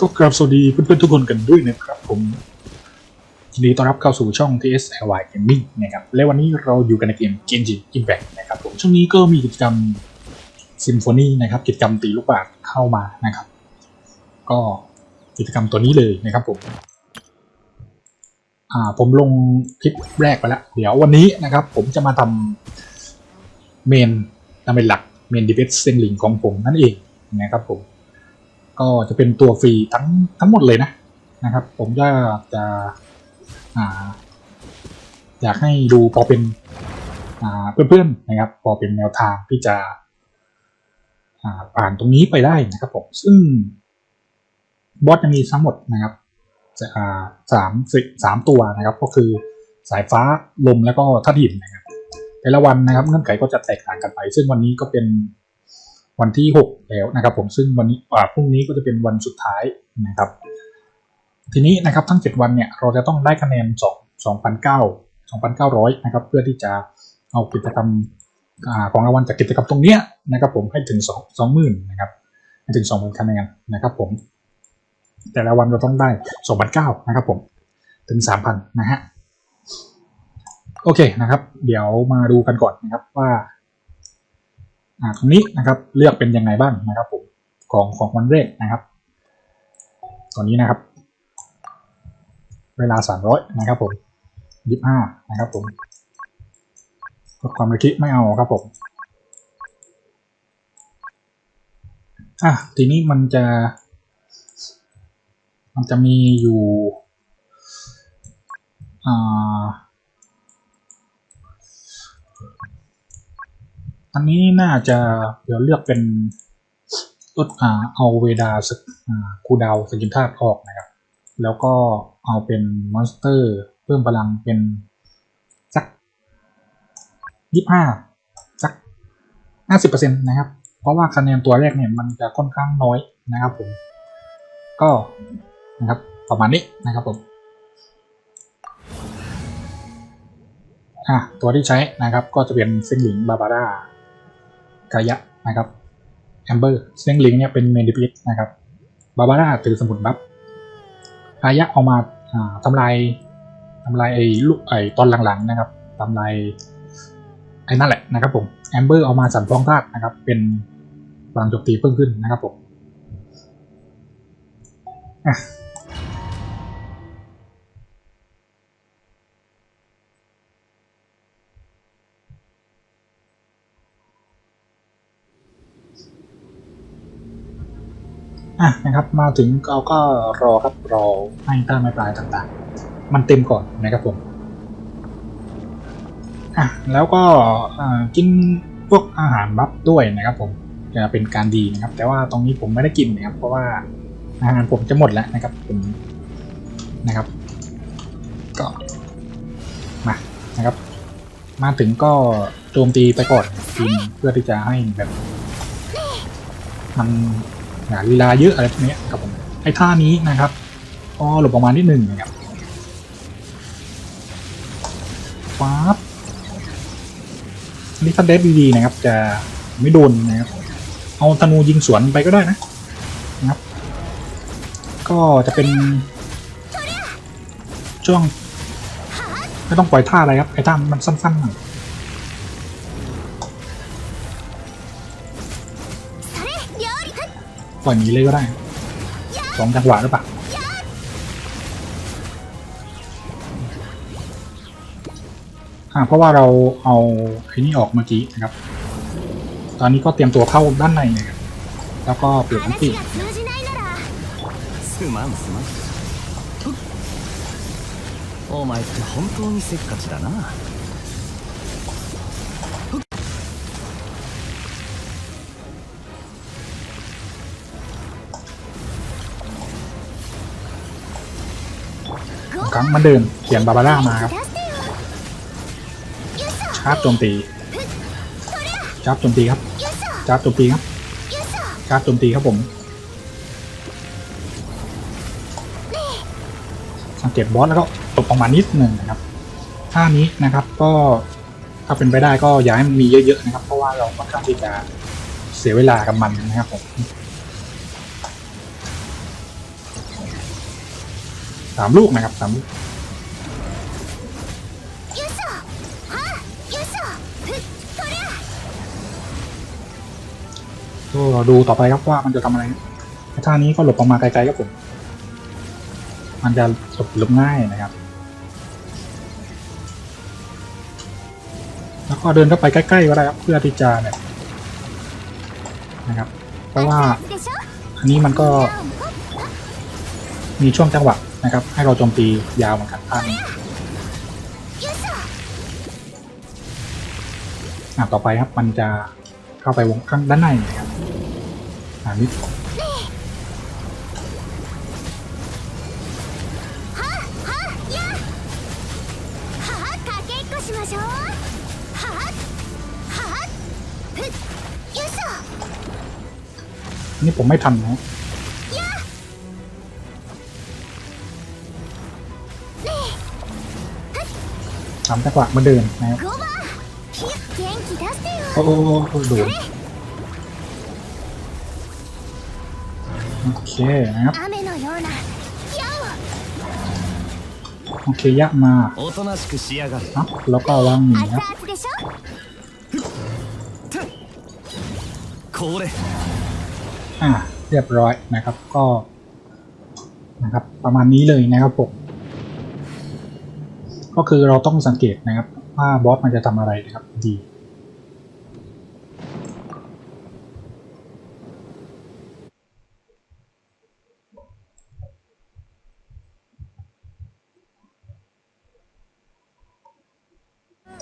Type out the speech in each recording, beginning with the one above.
ก็กราบสวัสดีเพื่อนๆทุกคนกันด้วยนะครับผมยินดีต้อนรับเข้าสู่ช่อง TSLY Gaming นะครับและวันนี้เราอยู่กันในเกม Genji Impact นะครับผมช่วงนี้ก็มีกิจกรรม Symphony นะครับกิจกรรมตีลูกบาศก์เข้ามานะครับ ก็กิจกรรมตัวนี้เลยนะครับผมอ่าผมลงคลิปแรกไปแล้ว เดี๋ยววันนี้นะครับ ผมจะมาทำเมนทำเป็นหลักเมนดิเฟสเซนลิงของผมนั่นเองนะครับผม ก็จะเป็นตัวฟรีทั้งทั้งหมดเลยนะนะครับ ผมจะจะอยากให้ดูพอเป็นเพื่อนๆนะครับ พอเป็นแนวทางที่จะอ่าผ่านตรงนี้ไปได้นะครับผมซึ่งบอสจะมีทั้งหมดนะครับจะอ่าสามสิสามตัวนะครับ ก็คือสายฟ้าลมแล้วก็ธาตุหินนะครับแต่ละวันนะครับเงื่อนไขก็จะแตกต่างกันไป ซึ่งวันนี้ก็เป็น วันที่ 6 แล้วนะครับผมซึ่งวันนี้พรุ่งนี้ก็จะเป็นวันสุดท้ายนะครับ ทีนี้นะครับทั้ง 7 วันเนี่ยเราจะต้องได้คะแนน 2 2,900 2,900นะครับเพื่อที่จะเอากิจกรรมของรางวัลจากกิจกรรมตรงเนี้ยนะครับผมให้ถึง 2 20,000นะครับให้ถึง 20,000คะแนนนะครับผมแต่ละวันเราต้องได้ 2,900นะครับผมถึง 3,000 นะฮะโอเคนะครับ เดี๋ยวมาดูกันก่อนนะครับว่า ตรงนี้นะครับเลือกเป็นยังไงบ้างนะครับผมของของวันแรกนะครับตอนนี้นะครับ เวลาสามร้อยนะครับผมยี่ห้านะครับผมลดความระคิไม่เอาครับผมอะทีนี้มันจะ มันจะมีอยู่อ่า อันนี้น่าจะเดี๋ยวเลือกเป็นลดอ่าเอาเวดาสกอ่าคูดาวสกินธาตุออกนะครับ แล้วก็เอาเป็นมอนสเตอร์ เพิ่มพลังเป็นสักยี่ห้าสักห้าสิบเปอร์เซ็นต์นะครับ เพราะว่าคะแนนตัวแรกเนี่ยมันจะค่อนข้างน้อยนะครับผม ก็นะครับประมาณนี้นะครับผมอะตัวที่ใช้นะครับก็จะเป็นเซงหลิงบาบาร่า กายะนะครับแอมเบอร์เซงลิงเนี่ยเป็นเมนดิพิสนะครับบาบาร่าถือสมุดบัฟกายะเอามาทำลายทำลายไอ้ลูกไอ้ตอนหลังๆนะครับทำลายไอ้นั่นแหละนะครับผมแอมเบอร์เอามาสั่นฟองธาตุนะครับ เป็นพลังโจมตีเพิ่มขึ้นนะครับผม อะนะครับมาถึงเราก็รอครับรอให้ต้าไม้ปลายต่างๆ มันเต็มก่อนนะครับผมอะแล้วก็กินพวกอาหารบัฟด้วยนะครับผมจะเป็นการดีนะครับ แต่ว่าตรงนี้ผมไม่ได้กินนะครับ เพราะว่าอาหารผมจะหมดแล้วนะครับผมนะครับ ก็มานะครับ มาถึงก็โจมตีไปก่อนกินเพื่อที่จะให้แบบมัน หาลีลาเยอะอะไรพวกนี้ครับผมไอ้ท่านี้นะครับก็หลบประมาณนิดหนึ่งนะครับฟ้าบอันนี่ถ้าเดฟดีๆนะครับ จะไม่โดนนะครับเอาธนูยิงสวนไปก็ได้นะนะครับ ก็จะเป็นช่วงไม่ต้องปล่อยท่าอะไรครับไอ้ท่ามันสั้นๆหน่อย ปล่อยหนีเลยก็ได้สองจังหวะหรือเปล่าอ่าเพราะว่าเราเอาไอ้นี่ออกเมื่อกี้นะครับ ตอนนี้ก็เตรียมตัวเข้าด้านในนะครับแล้วก็เปลี่ยนทั้งปี 話が通じないならすまんすまんお前って本当にせっかちだな มันเดินเขียนบาบาร่ามาครับชาร์จโจมตีชาร์จโจมตีครับชาร์จโจมตีครับชาร์จโจมตีครับผม สังเกตบอสแล้วก็ตกออกมานิดหนึ่งนะครับท่านี้นะครับก็ถ้าเป็นไปได้ก็อย่าให้มันมีเยอะๆนะครับ เพราะว่าเราค่อนข้างที่จะเสียเวลากับมันนะครับผม สามลูกนะครับสามลูกก็ดูต่อไปครับว่ามันจะทำอะไรท่านี้ก็หลบออกมาไกลๆครับผม มันจะหลบหลบง่ายนะครับ แล้วก็เดินเข้าไปใกล้ๆก็ได้ครับเพื่อที่จะเนี่ยนะครับ เพราะว่าอันนี้มันก็มีช่วงจังหวะ นะครับ ให้เราโจมตียาวเหมือนกันท่านต่อไปครับมันจะเข้าไปวงข้างด้านในนะครับอ่านิดนี่ผมไม่ทันนะ ทำมจังหวะมาเดินนะครับโอ้โหโดนโอเคนะครับโอเคยากมาครับแล้วก็วางหนีครับอ่าเรียบร้อยนะครับก็นะครับ ประมาณนี้เลยนะครับผม ก็คือเราต้องสังเกตนะครับว่าบอสมันจะทำอะไรนะครับดี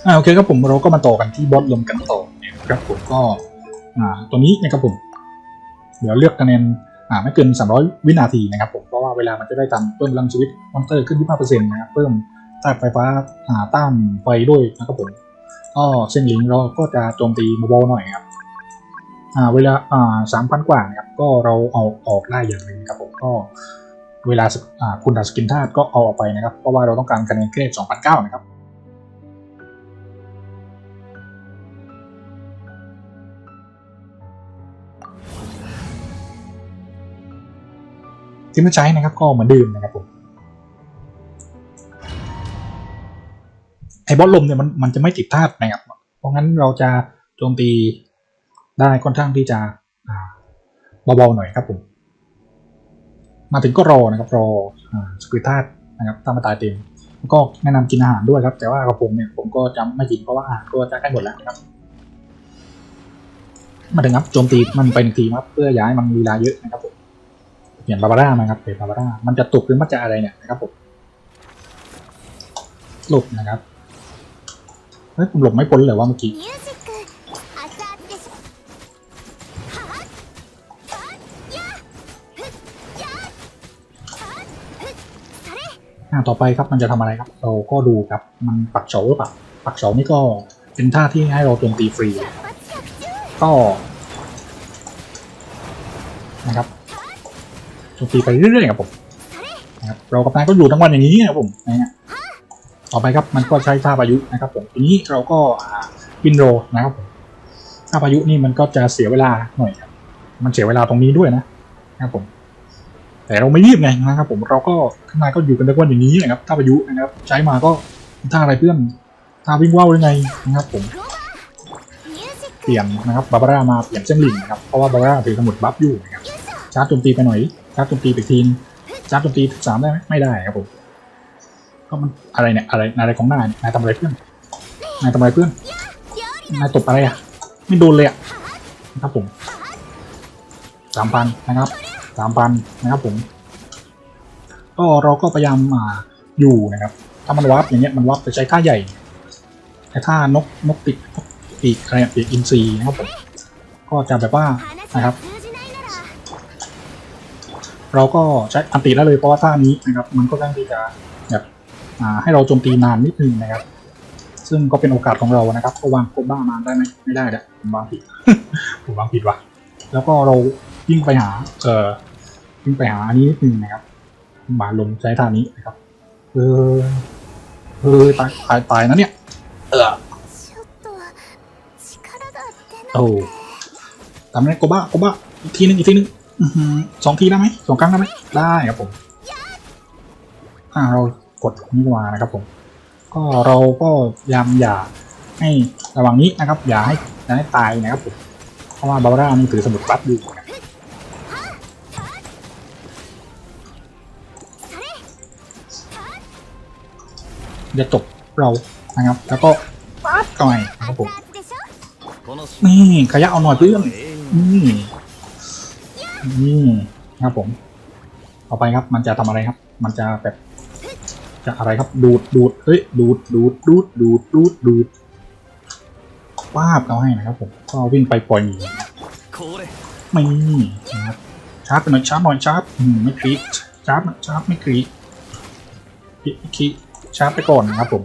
อ่าโอเคครับผมเราก็มาต่อกันที่บอสลมกันต่อนะครับผมก็อ่าตัวนี้นะครับผมเดี๋ยวเลือกคะแนนอ่าไม่เกิน 300 วินาทีนะครับผมเพราะว่าเวลามันจะได้ทำเพิ่มพลังชีวิตมอนเตอร์ขึ้น 25%นะครับเพิ่ม ต้านไฟฟ้าอ่าต้านไฟด้วยนะครับผมก็เส้นหลิงเราก็จะโจมตีเบาๆหน่อยครับอ่าเวลาอ่า3,000กว่านะครับก็เราเอาออกได้อย่างหนึ่งครับผมก็เวลาอ่าคุณดัสกินธาตุก็เอาออกไปนะครับ เพราะว่าเราต้องการคะแนนแค่2,009นะครับที่ไม่ใช้นะครับก็เหมือนเดิมนะครับผม ไอ้บอสลมเนี่ยมันมันจะไม่ติดธาตุนะครับ เพราะงั้นเราจะโจมตีได้ค่อนข้างที่จะเบาๆหน่อยครับผม มาถึงก็รอนะครับรออสกิลธาตุนะครับถ้ามาตายเต็มก็แนะนำกินอาหารด้วยครับ แต่ว่ากับผมเนี่ยผมก็จะไม่กินเพราะว่าอาหารก็จะใกล้หมดแล้วครับ มาถึงครับโจมตีมันไปหนึ่งทีครับเพื่อย้ายมันมีเวลาเยอะนะครับผมเปลี่ยนบาบาร่ามาครับเปลี่ยนบาบาร่ามันจะตกหรือมันจะอะไรเนี่ยนะครับผมหลบนะครับ ฮ้ยผมหลบไม่พ้นเลยว่าเมื่อกี้หน้าต่อไปครับมันจะทำอะไรครับ เราก็ดูครับมันปักเฉาหรือเปล่าปักเฉานี่ก็เป็นท่าที่ให้เราโจมตีฟรี ก็นะครับโจมตีไปเรื่อยๆครับผมนะครับเรากับนายก็อยู่ทั้งวันอย่างนี้นะครับผมนะฮะ ต่อไปครับมันก็ใช้ท่าพายุนะครับผมทีนี้เราก็วินโดนะครับผมท่าพายุนี่มันก็จะเสียเวลาหน่อยครับมันเสียเวลาตรงนี้ด้วยนะนะ ครับผม แต่เราไม่รีบไงนะครับ ผมเราก็ข้างในก็อยู่กันทุกวันอย่างนี้นะครับท่าพายุนะครับ ใช้มาก็ท่าอะไรเพื่อนท่าวิ่งว่าวหรือไงนะครับ ผมเปลี่ยนนะครับบาบาร่ามาเปลี่ยนเส้นหลิงนะครับเพราะว่าบาบาร่าถือสมุดบัฟอยู่นะครับชาร์จโจมตีไปหน่อยชาร์จโจมตีไปทีนชาร์จโจมตีสามได้ไหมไม่ได้ครับผม ก็มันอะไรเนี่ยอะไรอะไรของนายนายทำอะไรเพื่อนนายทำอะไรเพื่อนนายตบอะไรอะไม่โดนเลยอะนะครับผมสามพันนะครับสามพันนะครับผม ก็เราก็พยายามมาอยู่นะครับ ถ้ามันวับอย่างเงี้ยมันวับจะใช้ท่าใหญ่แต่ท่านกนกปิดปีกอะไรปีกอินซีนะครับผมก็จะแบบว่านะครับ เราก็ใช้อันติได้เลยเพราะว่าท่านี้นะครับ มันก็ต้งที่จะ ให้เราโจมตีนานนิดนึงนะครับ ซึ่งก็เป็นโอกาสของเรานะครับก็วางโคบ้ามาได้ไหมไม่ได้เด่ะผมวางผิดผมวางผิดว่ะแล้วก็เรายิ่งไปหา เออยิ่งไปหาอันนี้นิดนึงนะครับมาลมใช้ท่านี้นะครับเออเออตายตายตายนะเนี่ยเออโอ้ทำได้โคบ้าโคบ้าอีกทีนึงอีกทีนึงสองทีได้ไหมสองครั้งได้ไหมได้ครับผมอ่าเรา กดนี้มานะครับผม ก็เราก็ยามอย่าให้ระวังนี้นะครับ อย่าให้อย่าให้ตายนะครับผมเพราะว่าบาบาร่ามันถือสมุดบัฟอยู่จะตกเรานะครับ แล้วก็ปั๊บก่อยครับผมนี่ขยะเอาหน่อยเพื่อนนี่นี่นะครับผม เอาไปครับ มันจะทำอะไรครับ มันจะแบบ จะอะไรครับดูดดูดเฮ้ยดูดดูดดูดดูดดูดดูดป้าบเขาให้นะครับผมก็วิ่งไปปล่อยหนีไม่นะครับชาร์จไปหน่อยชาร์จหน่อยชาร์จไม่คลิกชาร์จชาร์จไม่คลิกคลิกชาร์จไปก่อนนะครับผม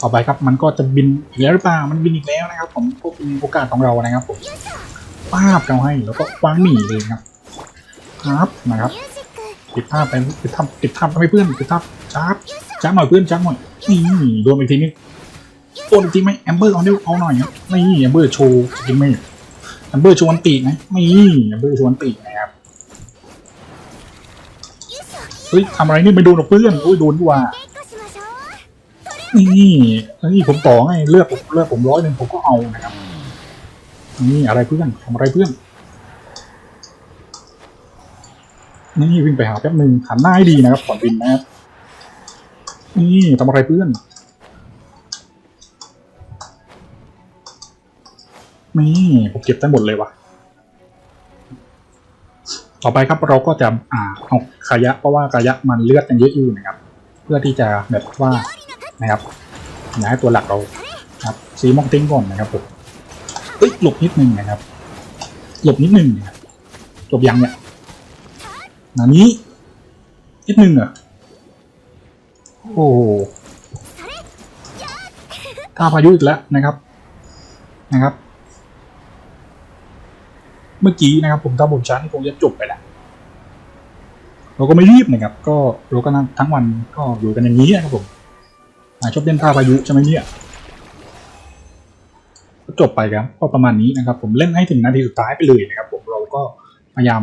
ต่อไปครับมันก็จะบินอีกแล้วหรือเปล่ามันบินอีกแล้วนะครับผมก็เป็นโอกาสของเรานะครับผมป้าบเขาให้แล้วก็วางหนีเลยครับครับนะครับ ติดท่าไปติดท่าติดท่าไปเพื่อนติดท่าจ้าจ้าหน่อยเพื่อนจ้าหน่อยนี่โดนอีกทีนึงโดนอีกทีไหมแอมเบอร์เอาเร็วเอาหน่อยเครับนี่แอมเบอร์โชว์ทีไม่แอมเบอร์ชวนตีนะนี่แอมเบอร์ชวนตีนะครับเฮ้ยทำอะไรนี่ไปโดนหรอกเพื่อนโอ้ยโดนดีกว่านี่นี่ผมต่อไงเลือกผมเลือกผมร้อยหนึ่งผมก็เอานะครับนี่อะไรเพื่อนทำอะไรเพื่อน นี่วิ่งไปหาแป๊บหนึ่งหันหน้าให้ดีนะครับก่อนบินนะครับนี่ทำอะไรเพื่อน นี่ผมเก็บได้หมดเลยวะต่อไปครับเราก็จะอ่าเอาขยะเพราะว่าขยะมันเลือดยังเยอะอยู่นะครับ เพื่อที่จะแบบว่านะครับอย่าให้ตัวหลักเราครับซีมองติ้งก่อนนะครับผมเอ้ยหลบนิดนึงนะครับ หลบนิดนึงนะครับจบยังเนี่ย นานี้นิดนึงเหรอโอ้โหถ้าพายุอีกแล้วนะครับ นะครับ เมื่อกี้นะครับ ผมถ้าผมช้านี่คงจะจบไปแล้วเราก็ไม่รีบนะครับ ก็เราก็นั่งทั้งวันก็อยู่กันอย่างนี้นะครับผมชอบเล่นท่าพายุใช่ไหมเนี่ยจบไปครับก็ประมาณนี้นะครับ ผมเล่นให้ถึงนาทีสุดท้ายไปเลยนะครับ ผมเราก็พยายาม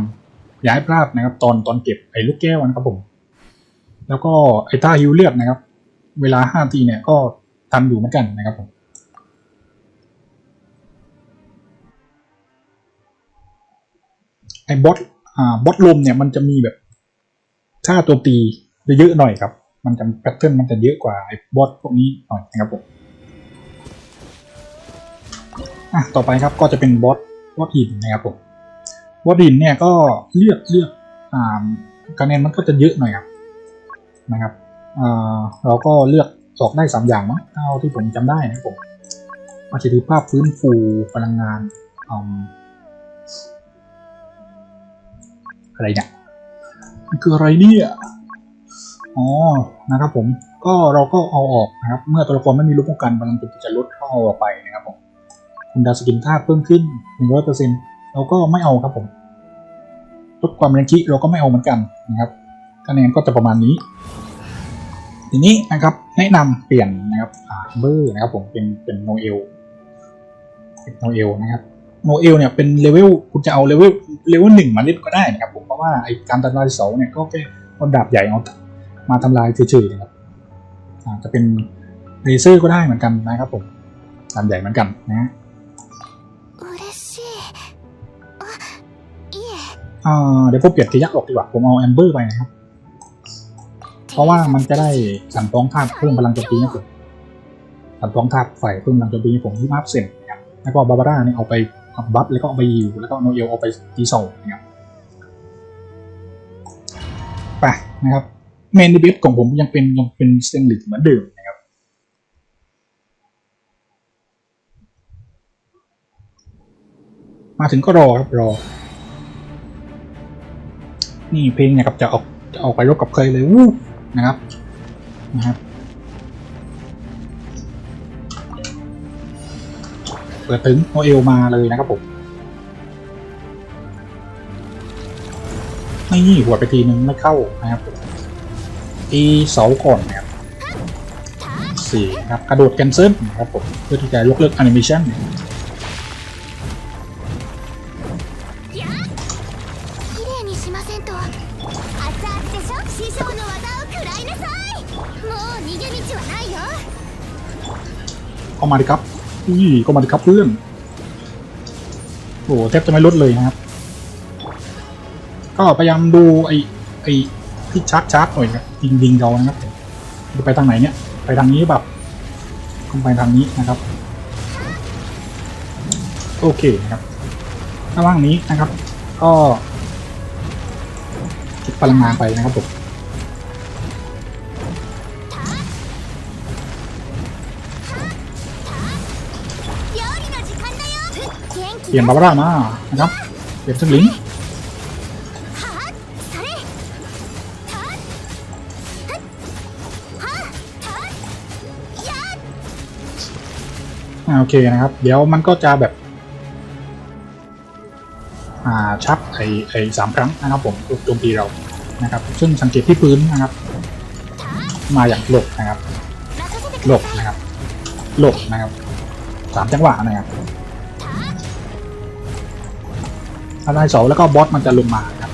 อย่าให้พลาดนะครับ ตอนตอนเก็บไอ้ลูกแก้วนะครับผม แล้วก็ไอ้ท่าฮิวเลือดนะครับ เวลาห้าทีเนี่ยก็ทันอยู่เหมือนกันนะครับผมไอ้บอสอ่าบอสลมเนี่ยมันจะมีแบบท่าโจมตีจะเยอะหน่อยครับ มันจะแพทเทิร์นมันจะเยอะกว่าไอ้บอสพวกนี้หน่อยนะครับผมอะต่อไปครับก็จะเป็นบอสบอสหินนะครับผม บอสหินเนี่ยก็เลือกเลือกอ่าคะแนนมันก็จะเยอะหน่อยครับนะครับอ่าเราก็เลือกออกได้สามอย่างมั้งเท่าที่ผมจำได้นะผมประสิทธิภาพฟื้นฟูพลังงานออะไรเนี่ยมันคืออะไรเนี่ยอ๋อนะครับผมก็เราก็เอาออกนะครับ เมื่อตัวละครไม่มีรูปป้องกันพลังจิตจะลดเข้าเอาออกไปนะครับผมคุณดาวสกินธาตุเพิ่มขึ้น100%เราก็ไม่เอาครับผมลดความแรงคิเราก็ไม่เอาเหมือนกันนะครับคะแนนก็จะประมาณนี้ ทีนี้นะครับแนะนำเปลี่ยนนะครับเบอร์นะครับผมเป็นเป็นโนเอลเป็นโนเอลนะครับโนเอลเนี่ยเป็นเลเวลคุณจะเอาเลเวลเลเวลหนึ่งมาเล่นก็ได้นะครับผมเพราะว่าไอการทำลายเสาเนี่ยก็แค่เอาดาบใหญ่เอามาทำลายเฉยๆนะครับอาจจะเป็นเลเซอร์ก็ได้เหมือนกันนะครับผมดาบใหญ่เหมือนกันนะ เดี๋ยวผมเปลี่ยนขยะออกดีกว่า ผมเอาแอมเบอร์ไปนะครับ เพราะว่ามันจะได้สั่นฟ้องธาตุเพิ่มพลังโจมตีให้ผมสั่นฟ้องธาตุไฟเพิ่มพลังโจมตีให้ผมที่มาร์เซนนะครับ แล้วก็บาบาร่าเนี่ยเอาไปอัพบัฟแล้วก็เอาไปยิวแล้วก็โนเอลเอาไปตีโซลนะครับ ไปนะครับเมนดิเบของผมยังเป็นยังเป็นสเตนลิสเหมือนเดิมนะครับมาถึงก็รอครับรอ นี่เพลงเนี่ยครับจะออกจะออกไปรบกับเคยเลยวู้นะครับนะครับเปิดถึงโนเอลมาเลยนะครับผมนี่หัวไปทีนึงไม่เข้านะครับตีเสาก่อนนะครับสี่ครับกระโดดแคนเซิลนะครับผมเพื่อที่จะยกเลิกแอนิเมชัน เข้ามาดิครับอุ้ยเข้ามาดิครับเพื่อนโอ้โหแทบจะไม่ลดเลยนะครับ ก็พยายามดูไอ้ไอ้ที่ชาร์จชาร์จหน่อยนะยิงยิงเรานะครับจะไปทางไหนเนี่ย ไปทางนี้แบบต้องไปทางนี้นะครับ โอเคนะครับข้างล่างนี้นะครับ ก็เก็บพลังงานไปนะครับผม ลี่ยนบาบาร่ามานะครับเปลี่ยนสลิงโอเคนะครับ เดี๋ยวมันก็จะแบบ อ่าชักไอไอสามครั้งนะครับผมโจมตีเรานะครับ ซึ่งสังเกตที่พื้นนะครับ มาอย่างหลบนะครับหลบนะครับหลบนะครับสามจังหวะนะครับ ถ้นได้สองแล้วก็บอสมันจะลงมาครับ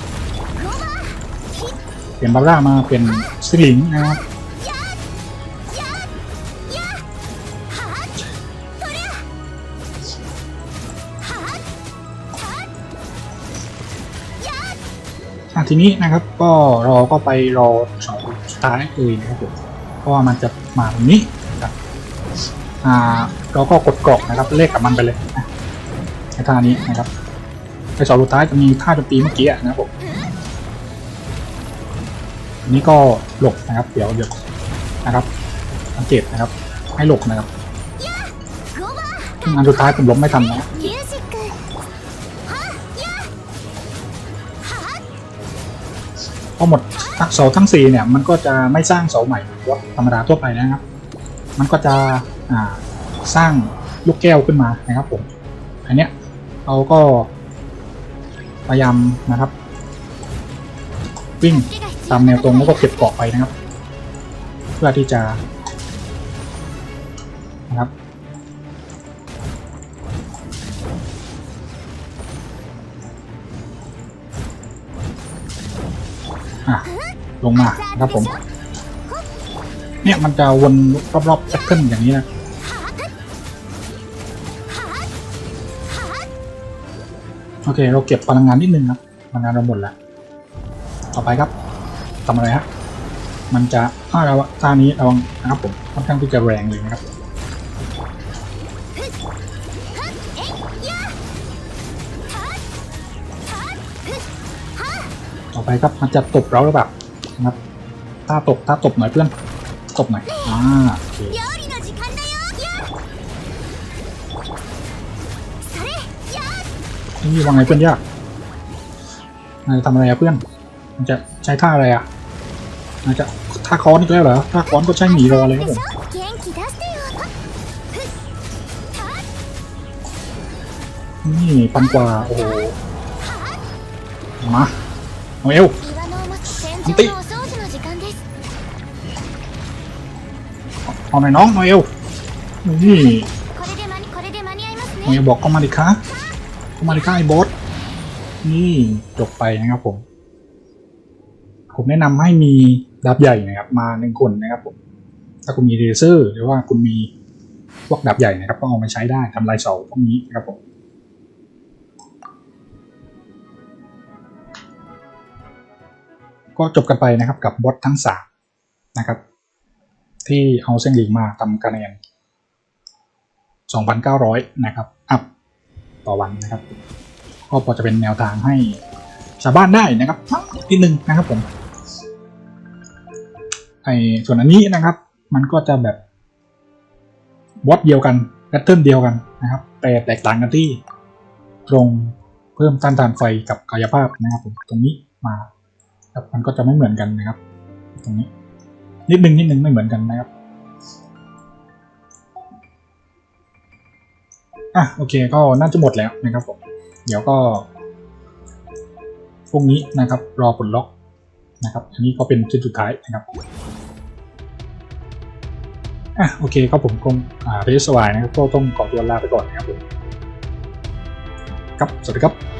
เปลี่ยนบาร่ามาเป็นสลิงนะครับทีนี้นะครับก็รอก็ไปรอสองสุดท้ายเลยนะครับผมเพราะว่ามันจะมาตรงนี้นะครับอ่าเราก็กดกรอกนะครับเลขกับมันไปเลยนะในท่านี้นะครับ กระสอบสุดท้ายจะมีท่าจะตีเมื่อกี้นะครับผมอันนี้ก็หลบนะครับ เดี๋ยวเดี๋ยวนะครับสังเกตนะครับ ให้หลบนะครับงานสุดท้ายผมลบไม่ทันนะพอหมดเสาทั้งสี่เนี่ย มันก็จะไม่สร้างเสาใหม่ธรรมดาทั่วไปนะครับ มันก็จะสร้างลูกแก้วขึ้นมานะครับผม อันเนี้ยเราก็ พยายามนะครับ วิ่งตามแนวตรงแล้วก็เก็บเกาะไปนะครับ เพื่อที่จะนะครับลงมานะครับผม เนี่ยมันจะวนรอบๆแซคเกิลอย่างนี้นะ โอเค เราเก็บพลังงานนิดนึงครับพลังงานเราหมดแล้ว ต่อไปครับทำอะไรฮะมันจะถ้าเราท่านี้ระวังนะครับผมค่อนข้างที่จะแรงเลยนะครับต่อไปครับมันจะตบเราหรือเปล่านะครับท่าตบท่าตบหน่อยเพื่อนตบหน่อยอ่าโอเค นี่วางไงเพื่อนยากนายทำอะไรอะเพื่อนมันจะใช้ท่าอะไรอะนายจะท่าค้อนอีกแล้วเหรอท่าค้อนก็ใช้หมีรอเลยครับผมนี่ปันกว่าโอ้โหมาเอาเอวอันติเอาหนน้องเอาเอวนี่เอาเอวบอกก็มาดิคะ เข้ามาดิคะไอ้บอสนี่จบไปนะครับผม ผมแนะนำให้มีดาบใหญ่นะครับ มาหนึ่งคนนะครับผม ถ้าคุณมีเรเซอร์ หรือว่าคุณมีพวกดาบใหญ่นะครับก็เอามาใช้ได้ทำลายเสาพวกนี้นะครับผมก็จบกันไปนะครับกับบอสทั้งสามนะครับ ที่เอาเส้นหลีกมาทำคะแนน2,900 นะครับ อัพ ต่อวันนะครับ ก็พอจะเป็นแนวทางให้ชาวบ้านได้นะครับนิดนึงนะครับผมไอส่วนอันนี้นะครับ มันก็จะแบบบอสเดียวกันแพทเทิร์นเดียวกันนะครับ แต่แตกต่างกันที่ตรงเพิ่มต้านทานไฟกับกายภาพนะครับผมตรงนี้มาครับมันก็จะไม่เหมือนกันนะครับ ตรงนี้ นิดนึงนิดนึงไม่เหมือนกันนะครับ อะโอเคก็น่าจะหมดแล้วนะครับผมเดี๋ยวก็พรุ่งนี้นะครับรอผลล็อกนะครับอันนี้ก็เป็นชุดสุดท้ายนะครับอะโอเคก็ผมคงอ่าเรสวายนะครับก็ต้องขอตัวลาไปก่อนนะครับผมครับสวัสดีครับ